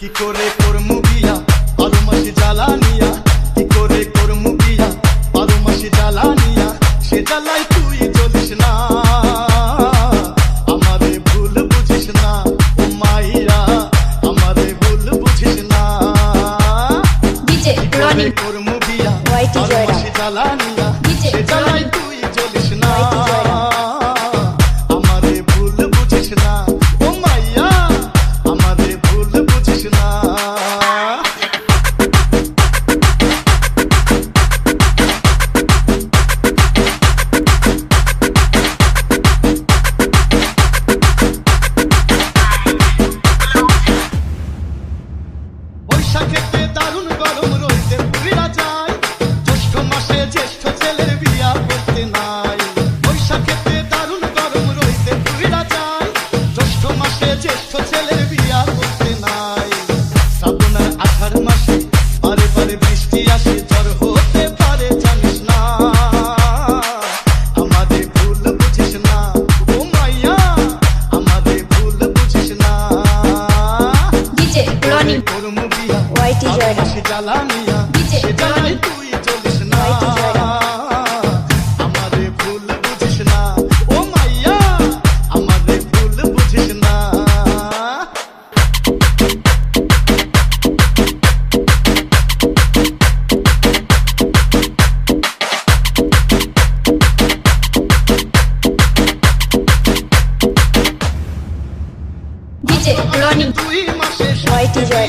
কি করে করমু বিয়া আরও মাসে জ্বালানিয়া কি করে করমু বিয়া আরও মাসে জ্বালানিয়া সে জ্বালাই তুই চলিস না। আমারে ভুল বুঝিস না ও মাইরা। আমারে ভুল বুঝিস তুই সে জ্বালানিয়া সে জ্বালাই তুই চলিস না। আমারে ভুল বুঝিস না। ও মাইয়া আমারে ভুল বুঝিস না। তুই মাসে ছয়টি জয়